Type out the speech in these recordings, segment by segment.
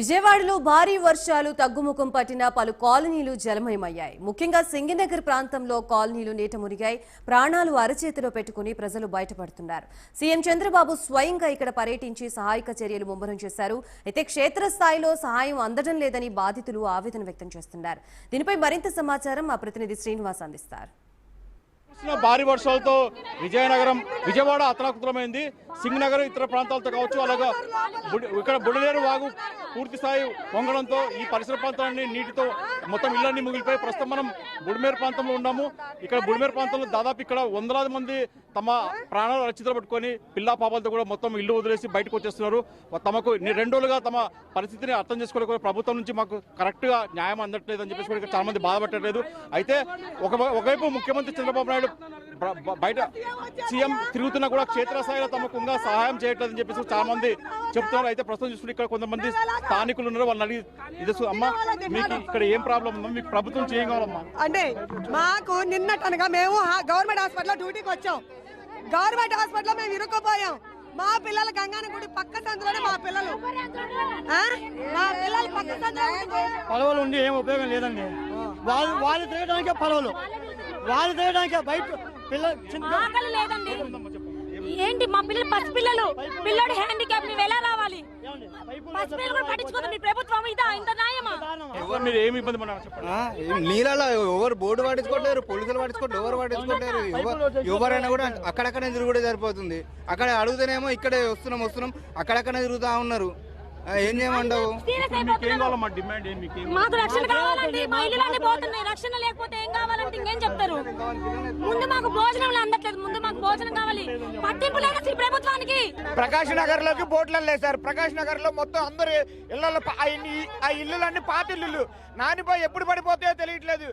విజయవాడలో భారీ వర్షాలు తగ్గుముఖం పట్టిన పలు కాలనీలు జలమయమయ్యాయి. ముఖ్యంగా సింగినగర్ ప్రాంతంలో కాలనీలు నీట మునిగాయి ప్రాణాలు అరచేతిలో పెట్టుకుని ప్రజలు బయటపడుతున్నారు. సీఎం చంద్రబాబు స్వయంగా ఇక్కడ పర్యటించి సహాయక చర్యలు ముమ్మరం చేశారు. అయితే క్షేత్రస్థాయిలో సహాయం అందడం లేదని బాధితులు ఆవేదన వ్యక్తం చేస్తున్నారు. దీనిపై మరింత సమాచారం మా ప్రతినిధి శ్రీనివాస్ అందిస్తారు. భారీ వర్షాలతో విజయనగరం విజయవాడ అతలాకుతలమైంది. సింగనగర్ ఇతర ప్రాంతాలతో కావచ్చు అలాగా ఇక్కడ బుడిలేరు వాగు పూర్తి స్థాయి పొంగడంతో ఈ పరిసర ప్రాంతాన్ని నీటితో మొత్తం ఇళ్ళన్నీ ముగిలిపోయి ప్రస్తుతం మనం బుడిమేరు ప్రాంతంలో ఉన్నాము. ఇక్కడ బుడిమేరు ప్రాంతంలో దాదాపు ఇక్కడ వందలాది మంది తమ ప్రాణాలు రక్షితలు పట్టుకొని పిల్లా పాపాలతో కూడా మొత్తం ఇల్లు వదిలేసి బయటకు వచ్చేస్తున్నారు. తమకు రెండోళ్ళుగా రెండు రోజులుగా తమ పరిస్థితిని అర్థం చేసుకోలేక ప్రభుత్వం నుంచి మాకు కరెక్ట్గా న్యాయం అందట్లేదు అని చెప్పేసి కూడా చాలా మంది బాధపడట్లేదు. అయితే ఒక ఒకవైపు ముఖ్యమంత్రి చంద్రబాబు నాయుడు బయట సీఎం తిరుగుతున్నా కూడా క్షేత్రస్థాయిలో తమకు ఇంకా సహాయం చేయట్లేదని చెప్పేసి చాలా మంది చెప్తున్నారు. అయితే ప్రస్తుతం చూసుకుంటే ఇక్కడ కొంతమంది స్థానికులు ఉన్నారు. వాళ్ళని అడిగి ఇది అమ్మా మీకు ఇక్కడ ఏం ప్రాబ్లం ఉందో మీకు ప్రభుత్వం చేయం కావాలమ్మా. అంటే మాకు నిన్నటనగా మేము గవర్నమెంట్ హాస్పిటల్లో డ్యూటీకి వచ్చాం. గవర్నమెంట్ హాస్పిటల్లో మేము ఇరుక్కుపోయాం. మా పిల్లలు గంగాన గుడి పక్క సందులోనే మా పిల్లలు. ఆ? మా పిల్లలు పక్క. పడవలు ఉండి ఏం ఉపయోగం లేదండి. వాళ్ళు వాళ్ళు తిరగడానికే పడవలు. వాళ్ళు తిరగడానికే బయట ఆకలి లేదండి. ఏంటి మా పిల్లలు పసి పిల్లలు? పిల్లోడు హ్యాండిక్యాప్ మేము ఎలా రావాలి? పసి పిల్లలు కూడా పట్టించుకోదు. మీ ప్రభుత్వం ఇదా? ఇంత న్యాయమా? ఎవరు మీరు ఏమి ఇబ్బంది పడినారు చెప్పండి. ఆ, ఈ నీళ్ళలో ఎవరు బోర్డు పట్టించుకోవట్లేరు పోలీసులు పట్టించుకోవట్లేదు ఎవరు పట్టించుకోవట్లేరు ఎవరు- ఎవరైనా కూడా అక్కడక్కడనే తిరుగుడే సరిపోతుంది. అక్కడ అడుగుతేనేమో ఇక్కడే వస్తున్నాం వస్తున్నాం అక్కడక్కడనే తిరుగుతా ఉన్నారు. ఏం చేయమంటావు? సీరియస్ మీకు రక్షణ కావాలండి మా ఇల్లులన్నీ పోతున్నాయి. రక్షణ లేకపోతే ఏం కావాలంటే ఇంకేం చెప్తారు ముందు మాకు భోజనం అందట్లేదు. ముందు మాకు భోజనం కావాలి. పట్టింపు లేదు ప్రభుత్వానికి. ప్రకాష్ నగర్లోకి బోట్లలో లేసారు ప్రకాష్ నగర్లో మొత్తం అందరు ఇళ్ళలో ఆ ఇల్లులన్నీ పాత ఇల్లులు. నానిపోయి ఎప్పుడు పడిపోతాయో తెలియట్లేదు.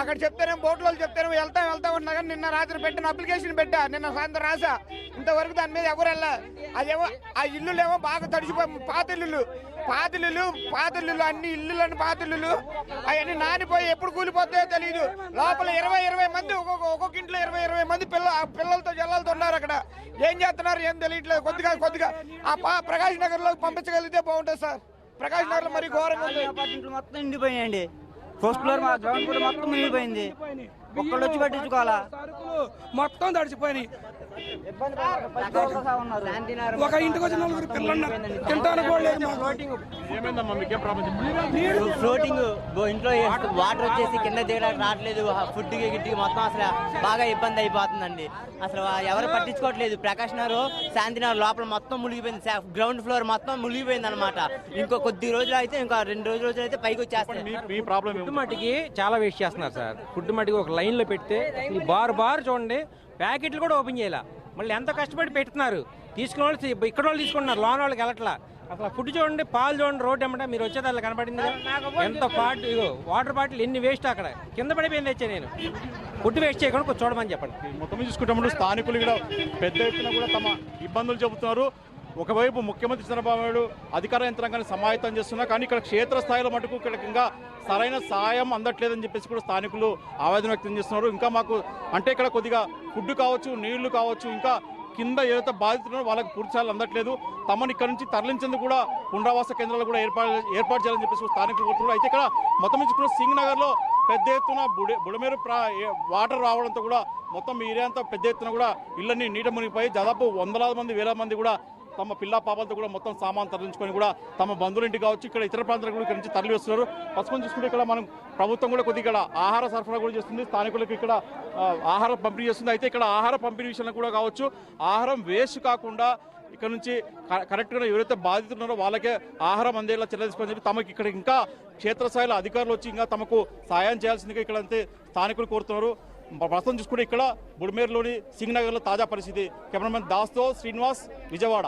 అక్కడ చెప్తేనేమో బోట్లో చెప్తేనేమో వెళ్తాం వెళ్తాం ఉన్నా కానీ నిన్న రాత్రి పెట్టిన అప్లికేషన్ పెట్టా. నిన్న సాయంత్రం రాసా. ఇంతవరకు దాని మీద ఎవరు వెళ్ళా అదేమో ఆ ఇల్లులేమో బాగా తడిచిపోయి పాత ఇల్లులు. పాత ఇల్లులు అన్ని ఇల్లులని ఇల్లులు అవన్నీ నానిపోయి ఎప్పుడు కూలిపోతాయో తెలియదు లోపల ఇరవై ఇరవై మంది ఒక్కొక్క ఒక్కొక్క ఇంట్లో ఇరవై ఇరవై మంది పిల్ల పిల్లలతో జల్లలతో ఉన్నారు అక్కడ. ఏం చేస్తున్నారు ఏం తెలియట్లేదు. కొద్దిగా కొద్దిగా ఆ పా ప్రకాష్ నగర్లో పంపించగలిగితే బాగుంటుంది సార్. ప్రకాష్ నగర్లో మరి ఘోరంగా ఉంది. అపార్ట్మెంట్లు మొత్తం నిండిపోయాయండి ఫస్ట్ ఫ్లోర్ మా గ్రౌండ్ కూడా మొత్తం నిండిపోయింది ఒక్కళ్ళు వచ్చి పట్టించుకోవాలా? సరుకులు మొత్తం తడిచిపోయినాయి ఒక ఇంటికి వచ్చిన నలుగురు పిల్లలు కూడా లేదు ఫ్లోటింగ్ ఇంట్లో వాటర్ వచ్చేసి కింద దిగడానికి రావట్లేదు. ఫుడ్ గిడ్డి మొత్తం అసలు బాగా ఇబ్బంది అయిపోతుందండి. అసలు ఎవరు పట్టించుకోవట్లేదు. ప్రకాష్ నగర్ శాంతినగర్ లోపల మొత్తం మునిగిపోయింది. గ్రౌండ్ ఫ్లోర్ మొత్తం మునిగిపోయింది అనమాట ఇంకో కొద్ది రోజులు అయితే ఇంకా రెండు రోజులు రోజులు అయితే పైకి వచ్చేస్తాయి. మీ మీ ప్రాబ్లం ఫుడ్ మట్టికి చాలా వేస్ట్ చేస్తున్నారు సార్. ఫుడ్ మట్టికి ఒక లైన్లో పెడితే ఈ బార్ బార్ చూడండి ప్యాకెట్లు కూడా ఓపెన్ చేయాల? మళ్ళీ ఎంత కష్టపడి పెడుతున్నారు? తీసుకున్న వాళ్ళు ఇక్కడ వాళ్ళు తీసుకుంటున్నారు లోన్ వాళ్ళకి వెళ్ళట్లా. అసలు ఫుడ్ చూడండి పాలు చూడండి రోడ్డు ఏమంటే మీరు వచ్చేది అలా కనపడింది? ఎంత పాట్ ఇగో వాటర్ బాటిల్ ఎన్ని వేస్ట్ అక్కడ? కింద పడిపోయింది వచ్చా నేను. ఫుడ్ వేస్ట్ చేయకుండా కొంచెం చూడమని చెప్పండి. మొత్తం చూసుకుంటే స్థానికులు కూడా పెద్ద ఎత్తున కూడా తమ ఇబ్బందులు చెబుతున్నారు. ఒకవైపు ముఖ్యమంత్రి చంద్రబాబు నాయుడు అధికార యంత్రాంగాన్ని సమాయత్తం చేస్తున్నారు కానీ ఇక్కడ క్షేత్రస్థాయిలో మటుకు ఇక్కడ ఇంకా సరైన సాయం అందట్లేదని చెప్పేసి కూడా స్థానికులు ఆవేదన వ్యక్తం చేస్తున్నారు. ఇంకా మాకు అంటే ఇక్కడ కొద్దిగా ఫుడ్ కావచ్చు నీళ్ళు కావచ్చు ఇంకా కింద ఏదైతే బాధితులు వాళ్ళకి పూర్తి అందట్లేదు. తమను ఇక్కడ నుంచి తరలించేందుకు కూడా పునరావాస కేంద్రాలు కూడా ఏర్పాటు ఏర్పాటు చేయాలని చెప్పేసి స్థానికులు కోరుతున్నారు. అయితే ఇక్కడ మొత్తం నుంచి చూసుకుంటే సింగ్ నగర్లో పెద్ద ఎత్తున బుడి బుడమేరు ప్రా వాటర్ రావడంతో కూడా మొత్తం ఏరియా అంతా పెద్ద ఎత్తున కూడా ఇళ్ళని నీట మునిగిపోయి దాదాపు వందలాది మంది వేల మంది కూడా తమ పిల్ల పాపలతో కూడా మొత్తం సామాన్ తరలించుకొని కూడా తమ బంధువులింటి కావచ్చు ఇక్కడ ఇతర ప్రాంతాలకు కూడా ఇక్కడ నుంచి తరలి వస్తున్నారు పసుకొని చూసుకుంటే ఇక్కడ మనం ప్రభుత్వం కూడా కొద్దిగా ఇక్కడ ఆహార సరఫరా కూడా చేస్తుంది. స్థానికులకు ఇక్కడ ఆహారం పంపిణీ చేస్తుంది. అయితే ఇక్కడ ఆహార పంపిణీ విషయంలో కూడా కావచ్చు ఆహారం వేస్ట్ కాకుండా ఇక్కడ నుంచి కరెక్ట్గా ఎవరైతే బాధితులు ఉన్నారో వాళ్ళకే ఆహారం అందేలా చర్యలు చెప్పి తమకి ఇక్కడ ఇంకా క్షేత్రస్థాయిలో అధికారులు వచ్చి ఇంకా తమకు సాయం చేయాల్సిందిగా ఇక్కడ అంతే స్థానికులు కోరుతున్నారు. ప్రస్తుతం చూసుకుంటే ఇక్కడ బుడిమేరులోని సింగ్నగర్లో తాజా పరిస్థితి. కెమెరామెన్ దాస్తో శ్రీనివాస్ విజయవాడ.